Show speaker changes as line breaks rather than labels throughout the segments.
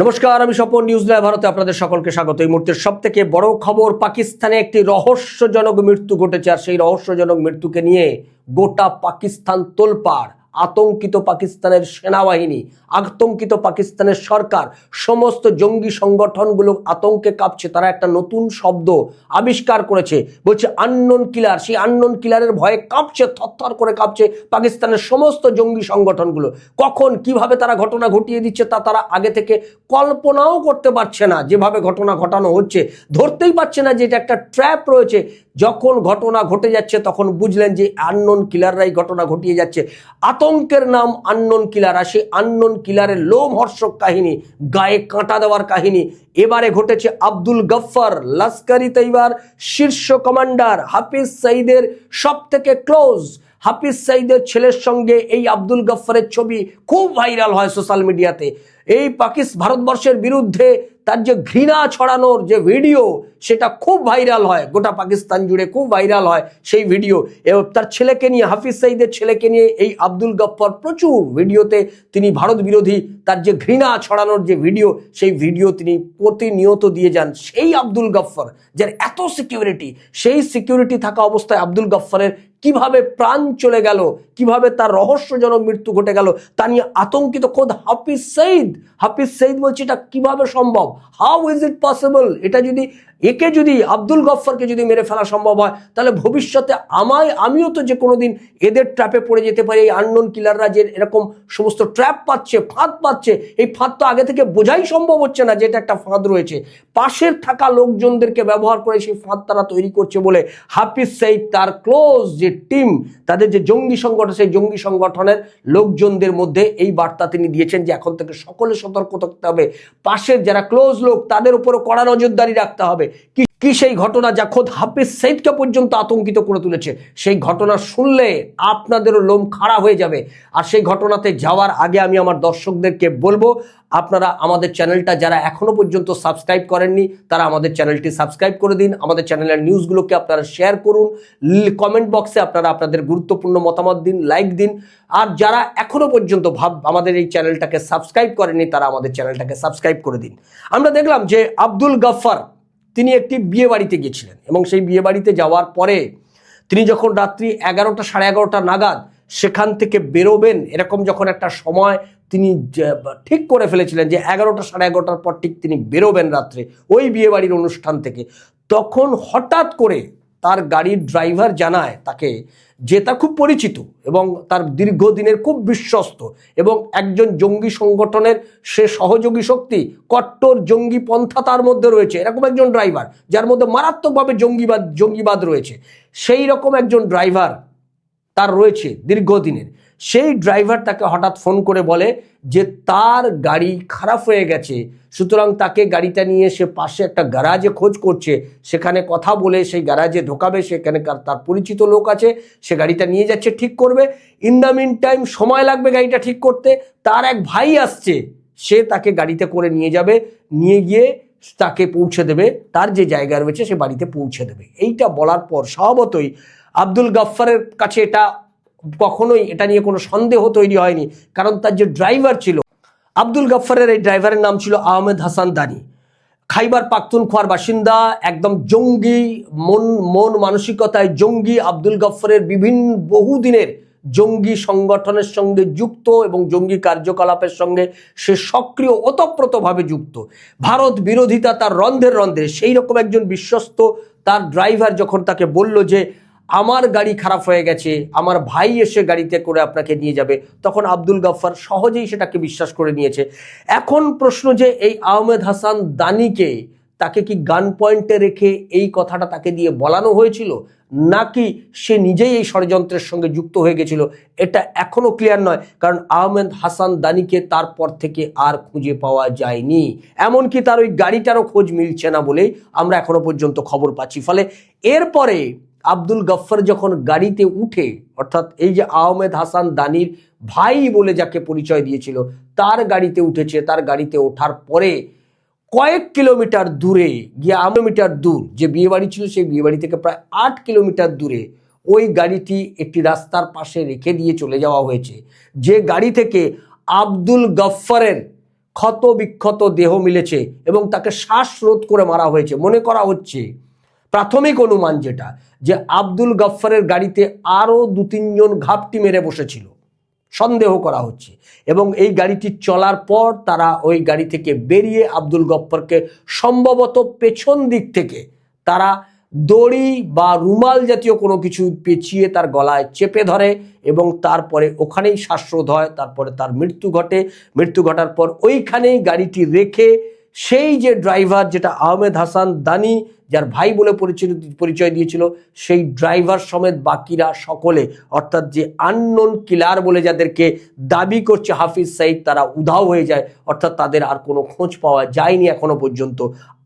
নমস্কার, আমি Swapan news live, ভারতে আপনাদের সকলকে স্বাগত। এই মুহূর্তের সব থেকে বড় খবর, পাকিস্তানে একটি রহস্যজনক মৃত্যু ঘটেছে, আর সেই রহস্যজনক মৃত্যুকে নিয়ে গোটা পাকিস্তান তোলপাড়। আতঙ্কিত পাকিস্তানের সেনাবাহিনী, আতঙ্কিত পাকিস্তানের সরকার, সমস্ত জঙ্গি সংগঠনগুলো আতঙ্কে কাঁপছে। তারা একটা নতুন শব্দ আবিষ্কার করেছে। বলছে আননোন কিলার সেই আননোন কিলারের ভয়ে কাঁপছে, থরথর করে কাঁপছে পাকিস্তানের সমস্ত জঙ্গি সংগঠনগুলো। কখন, কীভাবে তারা ঘটনা ঘটিয়ে দিচ্ছে তা তারা আগে থেকে কল্পনাও করতে পারছে না। যেভাবে ঘটনা ঘটানো হচ্ছে, ধরতেই পারছে না যে এটা একটা ট্র্যাপ রয়েছে। যখন ঘটনা ঘটে যাচ্ছে, তখন বুঝলেন যে আননোন কিলাররাই ঘটনা ঘটিয়ে যাচ্ছে। আতঙ্কের নাম আননোন কিলার আর সেই আননোন কিলারের লোমহর্ষক কাহিনী, গায়ে কাঁটা দেওয়ার কাহিনী। এবারে ঘটেছে আব্দুল গফফর লস্করি তৈবার, শীর্ষ কমান্ডার হাফিজ সঈদের সব থেকে ক্লোজ হাফিজ সাইদের ছেলের সঙ্গে এই আব্দুল গফফরের ছবি খুব ভাইরাল হয় সোশ্যাল মিডিয়াতে এই পাকিস্তান ভারতবর্ষের বিরুদ্ধে তার যে ঘৃণা ছড়ানোর যে ভিডিও, সেটা খুব ভাইরাল হয়। গোটা পাকিস্তান জুড়ে খুব ভাইরাল হয় সেই ভিডিও। এবং তার ছেলেকে নিয়ে, হাফিজ সাইদের ছেলেকে নিয়ে এই আব্দুল গফফর প্রচুর ভিডিওতে তিনি ভারত বিরোধী তার যে ঘৃণা ছড়ানোর যে ভিডিও, সেই ভিডিও তিনি প্রতিনিয়ত দিয়ে যান সেই আব্দুল গফফর, যার এত সিকিউরিটি সেই সিকিউরিটি থাকা অবস্থায় আব্দুল গফফরের কীভাবে প্রাণ চলে গেল? কীভাবে তার রহস্যজনক মৃত্যু ঘটে গেল? তা নিয়ে আতঙ্কিত খোদ হাফিজ সঈদ। হাফিজ সঈদ বলছে, এটা কীভাবে সম্ভব? হাউ ইজ ইট পসিবল এটা যদি একে যদি আব্দুল গফফরকে যদি মেরে ফেলা সম্ভব হয়, তাহলে ভবিষ্যতে আমায়, আমিও তো যে কোনো দিন এদের ট্র্যাপে পড়ে যেতে পারি, এই আননোন কিলাররা যে এরকম সমস্ত ট্র্যাপ পাচ্ছে, ফাঁদ পাচ্ছে, এই ফাঁদ তো আগে থেকে বোঝাই সম্ভব হচ্ছে না যে এটা একটা ফাঁদ রয়েছে। পাশের থাকা লোকজনদেরকে ব্যবহার করে সেই ফাঁদ তারা তৈরি করছে বলে হাফিজ সঈদ তার ক্লোজ যে টিম তাদের যে জঙ্গি সংগঠন, সেই জঙ্গি সংগঠনের লোকজনদের মধ্যে এই বার্তা তিনি দিয়েছেন যে এখন থেকে সকলে সতর্ক থাকতে হবে। পাশের যারা ক্লোজ লোক, তাদের উপরও কড়া নজরদারি রাখতে হবে। কি কি সেই ঘটনা যা খোদ হাফিজ সঈদকে পর্যন্ত আতঙ্কিত করে তুলেছে? সেই ঘটনা শুনলে আপনাদেরও লোম খাড়া হয়ে যাবে। আর সেই ঘটনাতে যাওয়ার আগে আমি আমার দর্শকদেরকে বলব, আপনারা আমাদের চ্যানেলটা যারা এখনও পর্যন্ত সাবস্ক্রাইব করেননি, তারা আমাদের চ্যানেলটি সাবস্ক্রাইব করে দিন। আমাদের চ্যানেলের নিউজগুলোকে আপনারা শেয়ার করুন। কমেন্ট বক্সে আপনারা আপনাদের গুরুত্বপূর্ণ মতামত দিন, লাইক দিন। আর যারা এখনও পর্যন্ত ভাব আমাদের এই চ্যানেলটাকে সাবস্ক্রাইব করেননি, তারা আমাদের চ্যানেলটাকে সাবস্ক্রাইব করে দিন। আমরা দেখলাম যে আব্দুল গফফর তিনি একটি বিয়ে বাড়িতে গিয়েছিলেন এবং সেই বিয়ে বাড়িতে যাওয়ার পরে তিনি যখন রাত্রি এগারোটা, সাড়ে এগারোটা নাগাদ সেখান থেকে বেরোবেন, এরকম যখন একটা সময় তিনি ঠিক করে ফেলেছিলেন যে এগারোটা, সাড়ে এগারোটার পর ঠিক তিনি বেরোবেন রাত্রে ওই বিয়ে বাড়ির অনুষ্ঠান থেকে, তখন হঠাৎ করে তার গাড়ির ড্রাইভার জানায় তাকে যে তার খুব পরিচিত এবং তার দীর্ঘদিনের খুব বিশ্বস্ত এবং একজন জঙ্গি সংগঠনের সে সহযোগী শক্তি কট্টর জঙ্গি পন্থা তার মধ্যে রয়েছে। এরকম একজন ড্রাইভার, যার মধ্যে মারাত্মকভাবে জঙ্গিবাদ জঙ্গিবাদ রয়েছে। সেই রকম একজন ড্রাইভার তার রয়েছে দীর্ঘদিনের। সেই ড্রাইভার তাকে হঠাৎ ফোন করে বলে যে তার গাড়ি খারাপ হয়ে গেছে, সুতরাং তাকে গাড়িটা নিয়ে সে পাশে একটা গ্যারাজে খোঁজ করছে, সেখানে কথা বলে সেই গ্যারাজে ঢোকাবে, সেখানে তার পরিচিত লোক আছে, সে গাড়িটা নিয়ে যাচ্ছে, ঠিক করবে। ইন দ্য মিন টাইম সময় লাগবে গাড়িটা ঠিক করতে, তার এক ভাই আসছে, সে তাকে গাড়িতে করে নিয়ে যাবে, নিয়ে গিয়ে তাকে পৌঁছে দেবে, তার যে জায়গা রয়েছে সে বাড়িতে পৌঁছে দেবে। এইটা বলার পর স্বভাবতই আব্দুল গাফফারের কাছে এটা কখনোই এটা নিয়ে কোনো সন্দেহ তৈরি হয়নি। কারণ তার যে ড্রাইভার ছিল, আব্দুল গাফফারের এই ড্রাইভারের নাম ছিল আহমেদ হাসান দানি। খাইবার পাখতুনখোয়ার বাসিন্দা, একদম জঙ্গি, মন মন মানসিকতায় জঙ্গি আব্দুল গফ্ফরের বিভিন্ন বহুদিনের জঙ্গি সংগঠনের সঙ্গে যুক্ত এবং জঙ্গি কার্যকলাপের সঙ্গে সে সক্রিয়, ওতপ্রোতভাবে যুক্ত। ভারত বিরোধিতা তার রন্ধের রন্ধে। সেই রকম একজন বিশ্বস্ত তার ড্রাইভার যখন তাকে বলল যে আমার গাড়ি খারাপ হয়ে গেছে, আমার ভাই এসে গাড়িতে করে আপনাকে নিয়ে যাবে। তখন আব্দুল গাফফার সহজেই সেটাকে বিশ্বাস করে নিয়েছে। এখন প্রশ্ন যে এই আহমেদ হাসান দানিকে তাকে কি গান পয়েন্টে রেখে এই কথাটা তাকে দিয়ে বলানো হয়েছিল? নাকি সে নিজেই এই ষড়যন্ত্রের সঙ্গে যুক্ত হয়ে গেছিল? এটা এখনও ক্লিয়ার নয়, কারণ আহমেদ হাসান দানিকে তারপর থেকে আর খুঁজে পাওয়া যায়নি। এমনকি তার ওই গাড়িটারও খোঁজ মিলছে না বলেই আমরা এখনও পর্যন্ত খবর পাচ্ছি। ফলে এরপরে আব্দুল গফ্ফর যখন গাড়িতে উঠে, অর্থাৎ এই যে আহমেদ হাসান দানির ভাই বলে যাকে পরিচয় দিয়েছিল, তার গাড়িতে উঠেছে, তার গাড়িতে ওঠার পরে কয়েক কিলোমিটার দূরে, গিয়ে কিলোমিটার দূর, যে বিয়ে বাড়ি ছিল সেই বিয়ে বাড়ি থেকে প্রায় আট কিলোমিটার দূরে, ওই গাড়িটি একটি রাস্তার পাশে রেখে দিয়ে চলে যাওয়া হয়েছে। যে গাড়ি থেকে আব্দুল গফ্ফরের ক্ষত বিক্ষত দেহ মিলেছে এবং তাকে শ্বাসরোধ করে মারা হয়েছে। মনে করা হচ্ছে প্রাথমিক অনুমান যেটা, যে আব্দুল গফ্ফারের গাড়িতে আরও দু তিনজন ঘাপটি মেরে বসেছিল। সন্দেহ করা হচ্ছে। এবং এই গাড়িটি চলার পর তারা ওই গাড়ি থেকে বেরিয়ে আব্দুল গফ্ফরকে সম্ভবত পেছন দিক থেকে তারা দড়ি বা রুমাল জাতীয় কোনো কিছু পেঁচিয়ে তার গলায় চেপে ধরে এবং তারপরে ওখানেই শ্বাসরোধ হয়, তারপরে তার মৃত্যু ঘটে। মৃত্যু ঘটার পর ওইখানেই গাড়িটি রেখে সেই যে ড্রাইভার যেটা আহমেদ হাসান দানি যার ভাই বলে পরিচয় পরিচয় দিয়েছিল, সেই ড্রাইভার সমেত বাকিরা সকলে, অর্থাৎ যে আননোন কিলার বলে যাদেরকে দাবি করছে হাফিজ সাইদ, তারা উধাও হয়ে যায়। অর্থাৎ তাদের আর কোনো খোঁজ পাওয়া যায়নি এখনও পর্যন্ত।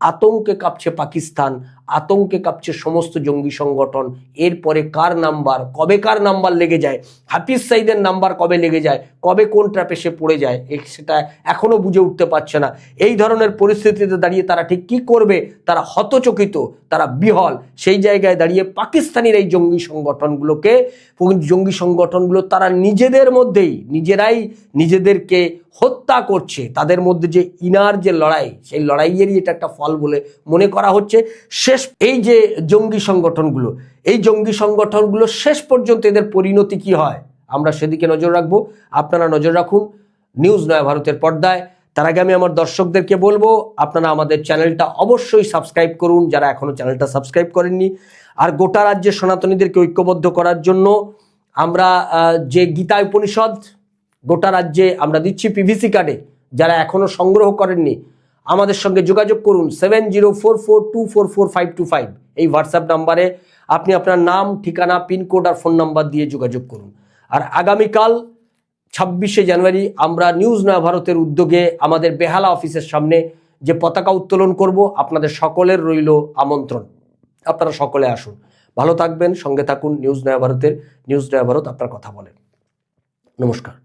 আতঙ্কে কাঁপছে পাকিস্তান, আতঙ্কে কাঁপছে সমস্ত জঙ্গি সংগঠন। এরপরে কার নাম্বার, কবে কার নাম্বার লেগে যায়? হাফিজ সাইদের নাম্বার কবে লেগে যায়? কবে কোন ট্র্যাপে সে পড়ে যায়? সেটা এখনও বুঝে উঠতে পারছে না। এই ধরনের পরিস্থিতিতে দাঁড়িয়ে তারা ঠিক কি করবে? তারা হতচকিত তারা বিহল। সেই জায়গায় দাঁড়িয়ে পাকিস্তানের এই জঙ্গি সংগঠনগুলোকে জঙ্গি সংগঠনগুলো তারা নিজেদের মধ্যেই, নিজেরাই নিজেদেরকে হত্যা করছে। তাদের মধ্যে যে ইনার যে লড়াই, সেই লড়াইয়েরই এটা একটা ফল বলে মনে করা হচ্ছে। শেষ, এই যে জঙ্গি সংগঠনগুলো, এই জঙ্গি সংগঠনগুলো শেষ পর্যন্ত এদের পরিণতি কি হয়? আমরা সেদিকে নজর রাখব। আপনারা নজর রাখুন। নিউজ নয় ভারতের পর্দায়। তার আগে আমি আমার দর্শকদেরকে বলব, আপনারা আমাদের চ্যানেলটা অবশ্যই সাবস্ক্রাইব করুন, যারা এখনও চ্যানেলটা সাবস্ক্রাইব করেননি। আর গোটা রাজ্যের সনাতনীদেরকে ঐক্যবদ্ধ করার জন্য আমরা যে গীতা উপনিষদ, গোটা রাজ্যে আমরা দিচ্ছি পিভিসি কার্ডে যারা এখনও সংগ্রহ করেননি, আমাদের সঙ্গে যোগাযোগ করুন seven zero four four two four four five two five এই হোয়াটসঅ্যাপ নাম্বারে আপনি আপনার নাম, ঠিকানা পিনকোড আর ফোন নাম্বার দিয়ে যোগাযোগ করুন। আর আগামীকাল ছাব্বিশে জানুয়ারি আমরা নিউজ না ভারতের উদ্যোগে আমাদের বেহালা অফিসের সামনে যে পতাকা উত্তোলন করব, আপনাদের সকলের রইল আমন্ত্রণ। আপনারা সকলে আসুন। ভালো থাকবেন, সঙ্গে থাকুন নিউজ নয়া ভারতের নিউজ নয়া ভারত আপনার কথা বলেন নমস্কার।